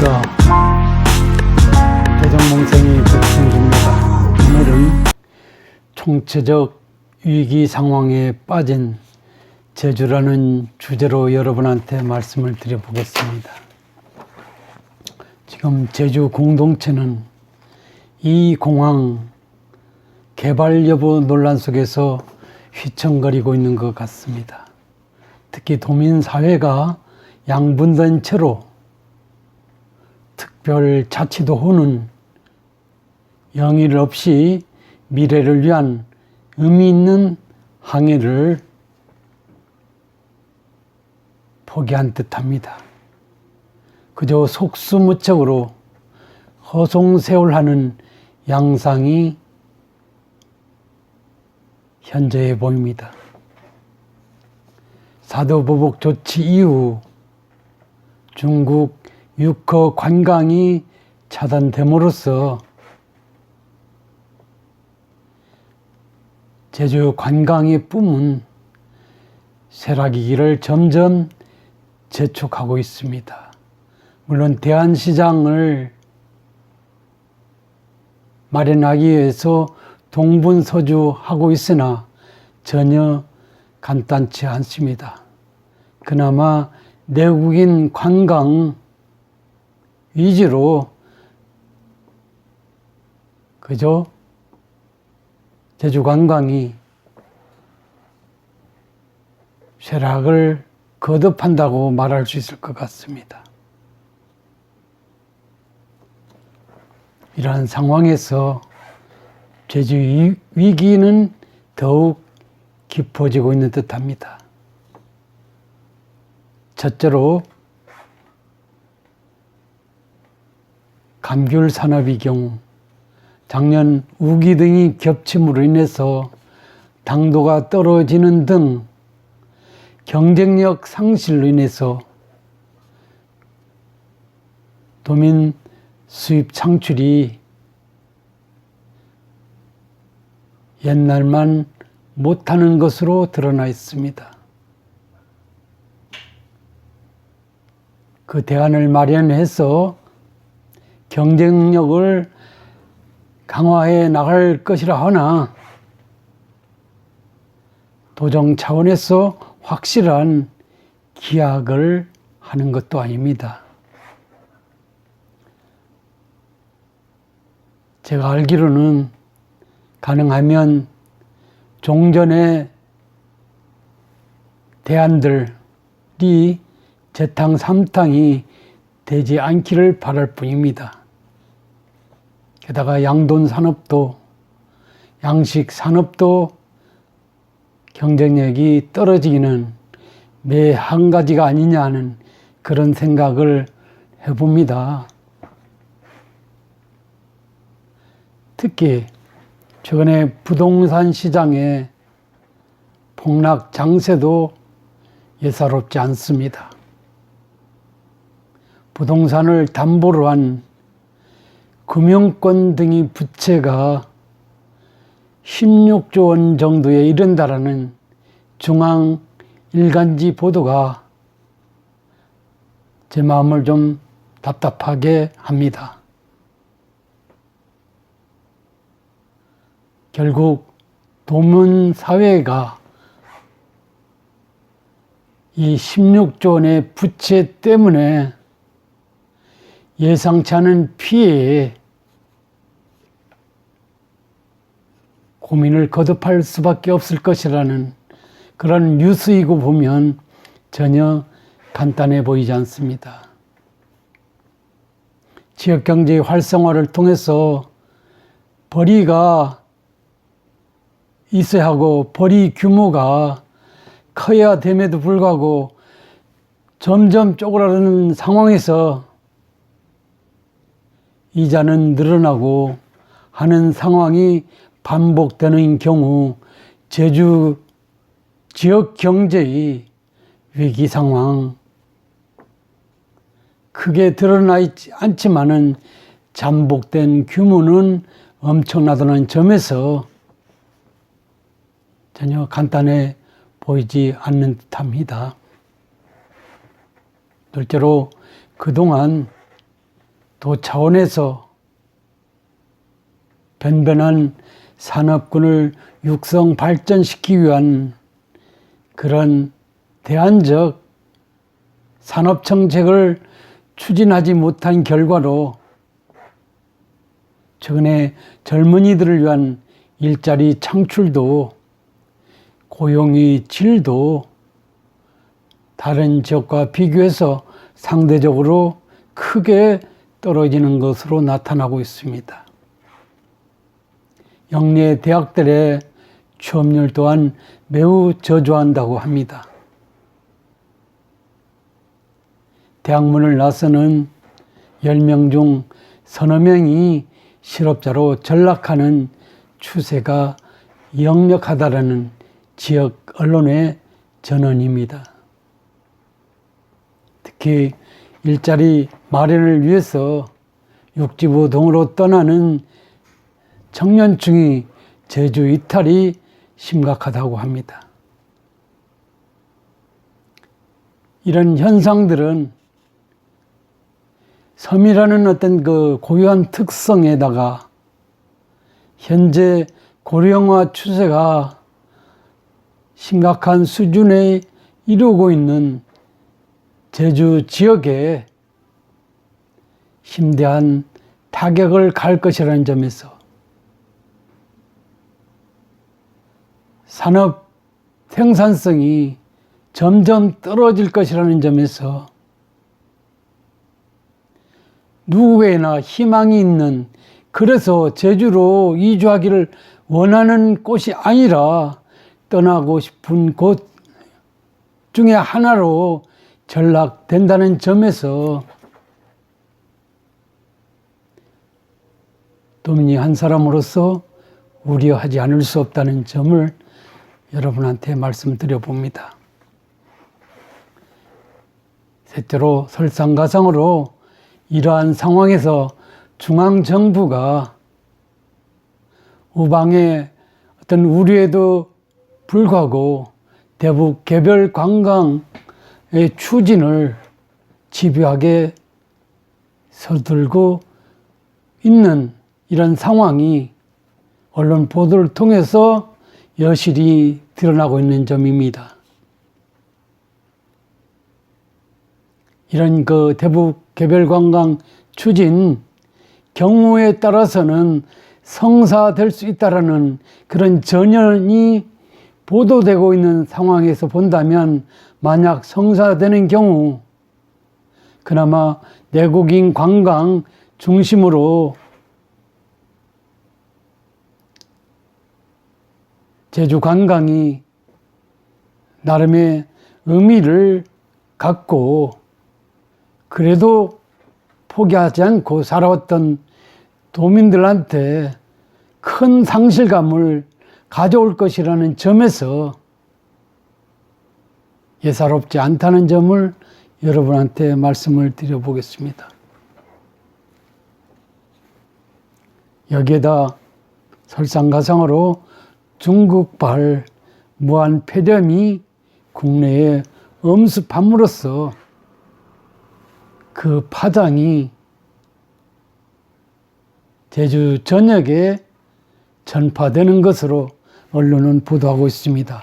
안녕하십니까. 대정몽생이 백승주입니다. 오늘은 총체적 위기 상황에 빠진 제주라는 주제로 여러분한테 말씀을 드려보겠습니다. 지금 제주 공동체는 이 공항 개발 여부 논란 속에서 휘청거리고 있는 것 같습니다. 특히 도민 사회가 양분된 채로 특 별 자치도호는 영일 없이 미래를 위한 의미 있는 항해를 포기한 듯합니다. 그저 속수무책으로 허송세월하는 양상이 현재해 보입니다. 사도보복 조치 이후 중국 육허 관광이 차단됨으로써 제주 관광의 뿜은 길을 점점 재촉하고 있습니다. 물론 대한시장을 마련하기 위해서 동분서주하고 있으나 전혀 간단치 않습니다. 그나마 내국인 관광 위주로 그저 제주 관광이 쇠락을 거듭한다고 말할 수 있을 것 같습니다. 이러한 상황에서 제주 위- 위기는 더욱 깊어지고 있는 듯 합니다. 첫째로 감귤 산업의 경우 작년 우기 등이 겹침으로 인해서 당도가 떨어지는 등 경쟁력 상실로 인해서 도민 수입 창출이 옛날만 못하는 것으로 드러나 있습니다. 그 대안을 마련해서 경쟁력을 강화해 나갈 것이라 하나 도정 차원에서 확실한 기약을 하는 것도 아닙니다. 제가 알기로는 가능하면 종전의 대안들이 재탕 삼탕이 되지 않기를 바랄 뿐입니다. 게다가 양돈 산업도 양식 산업도 경쟁력이 떨어지기는 매 한 가지가 아니냐 하는 그런 생각을 해봅니다. 특히 최근에 부동산 시장의 폭락 장세도 예사롭지 않습니다. 부동산을 담보로 한 금융권 등의 부채가 16조 원 정도에 이른다라는 중앙 일간지 보도가 제 마음을 좀 답답하게 합니다. 결국 도문 사회가 이 16조 원의 부채 때문에 예상치 않은 피해에 고민을 거듭할 수밖에 없을 것이라는 그런 뉴스이고 보면 전혀 간단해 보이지 않습니다. 지역 경제의 활성화를 통해서 벌이가 있어야 하고 벌이 규모가 커야 됨에도 불구하고 점점 쪼그라드는 상황에서 이자는 늘어나고 하는 상황이 반복되는 경우 제주 지역 경제의 위기 상황 크게 드러나 있지 않지만은 잠복된 규모는 엄청나다는 점에서 전혀 간단해 보이지 않는 듯합니다. 둘째로 그동안 도 차원에서 변변한 산업군을 육성 발전시키기 위한 그런 대안적 산업 정책을 추진하지 못한 결과로 최근에 젊은이들을 위한 일자리 창출도 고용의 질도 다른 지역과 비교해서 상대적으로 크게 떨어지는 것으로 나타나고 있습니다. 영내 대학들의 취업률 또한 매우 저조한다고 합니다. 대학문을 나서는 10명 중 서너 명이 실업자로 전락하는 추세가 역력하다라는 지역 언론의 전언입니다. 특히 일자리 마련을 위해서 육지부 동으로 떠나는 청년층이 제주 이탈이 심각하다고 합니다. 이런 현상들은 섬이라는 어떤 그 고유한 특성에다가 현재 고령화 추세가 심각한 수준에 이르고 있는 제주 지역에 심대한 타격을 갈 것이라는 점에서 산업 생산성이 점점 떨어질 것이라는 점에서 누구에나 희망이 있는 그래서 제주로 이주하기를 원하는 곳이 아니라 떠나고 싶은 곳 중에 하나로 전락된다는 점에서 도민이 한 사람으로서 우려하지 않을 수 없다는 점을 여러분한테 말씀드려 봅니다. 셋째로 설상가상으로 이러한 상황에서 중앙정부가 우방의 어떤 우려에도 불구하고 대북 개별 관광의 추진을 집요하게 서들고 있는 이런 상황이 언론 보도를 통해서 여실히 드러나고 있는 점입니다. 이런 그 대북 개별 관광 추진 경우에 따라서는 성사될 수 있다라는 그런 전연이 보도되고 있는 상황에서 본다면 만약 성사되는 경우 그나마 내국인 관광 중심으로 제주 관광이 나름의 의미를 갖고 그래도 포기하지 않고 살아왔던 도민들한테 큰 상실감을 가져올 것이라는 점에서 예사롭지 않다는 점을 여러분한테 말씀을 드려보겠습니다. 여기에다 설상가상으로 중국발 무한 폐렴이 국내에 엄습함으로써 그 파장이 제주 전역에 전파되는 것으로 언론은 보도하고 있습니다.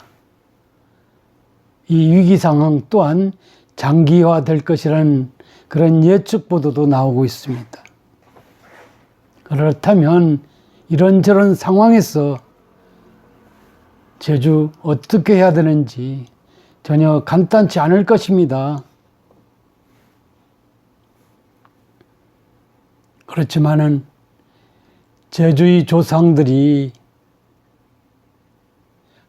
이 위기 상황 또한 장기화될 것이라는 그런 예측 보도도 나오고 있습니다. 그렇다면 이런저런 상황에서 제주 어떻게 해야 되는지 전혀 간단치 않을 것입니다. 그렇지만은 제주의 조상들이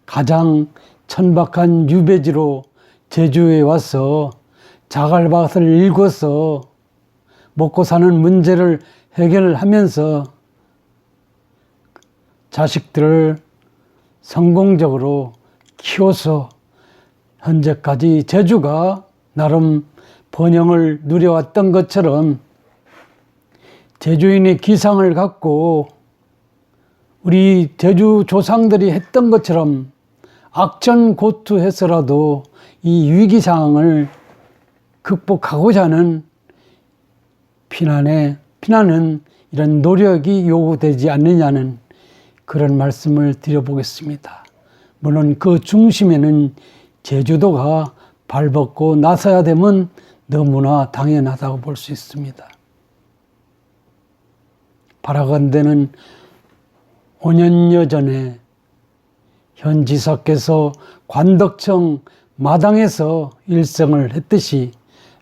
가장 천박한 유배지로 제주에 와서 자갈밭을 일궈서 먹고 사는 문제를 해결하면서 자식들을 성공적으로 키워서 현재까지 제주가 나름 번영을 누려왔던 것처럼 제주인의 기상을 갖고 우리 제주 조상들이 했던 것처럼 악전고투해서라도 이 위기 상황을 극복하고자 하는 피난의 피나는 이런 노력이 요구되지 않느냐는 그런 말씀을 드려보겠습니다. 물론 그 중심에는 제주도가 발벗고 나서야 되면 너무나 당연하다고 볼 수 있습니다. 바라건대는 5년여 전에 현 지사께서 관덕청 마당에서 일성을 했듯이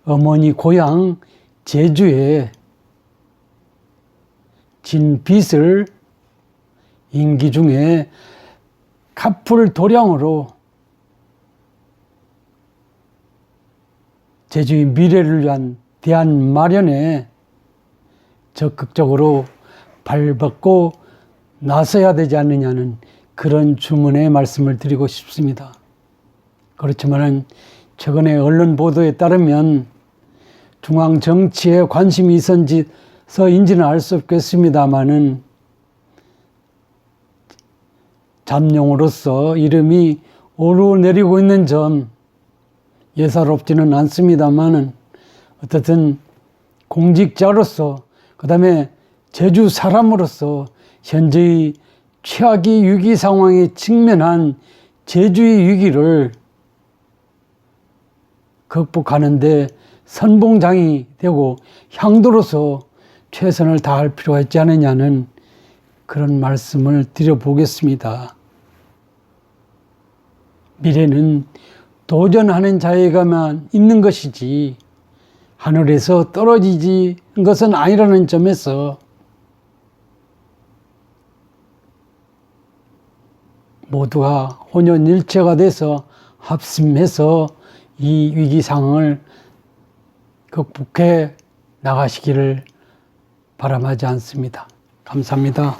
어머니 고향 제주에 진 빚을 임기 중에 갚을 도량으로 제주의 미래를 위한 대안 마련에 적극적으로 발벗고 나서야 되지 않느냐는 그런 주문의 말씀을 드리고 싶습니다. 그렇지만은 최근에 언론 보도에 따르면 중앙 정치에 관심이 있었는지서인지는 알 수 없겠습니다만은 잠룡으로서 이름이 오르내리고 있는 점 예사롭지는 않습니다만은 어떻든 공직자로서 그 다음에 제주 사람으로서 현재의 최악의 위기 상황에 직면한 제주의 위기를 극복하는데 선봉장이 되고 향도로서 최선을 다할 필요가 있지 않느냐는 그런 말씀을 드려보겠습니다. 미래는 도전하는 자에게만 있는 것이지 하늘에서 떨어지지 것은 아니라는 점에서 모두가 혼연일체가 돼서 합심해서 이 위기 상황을 극복해 나가시기를 바람하지 않습니다. 감사합니다.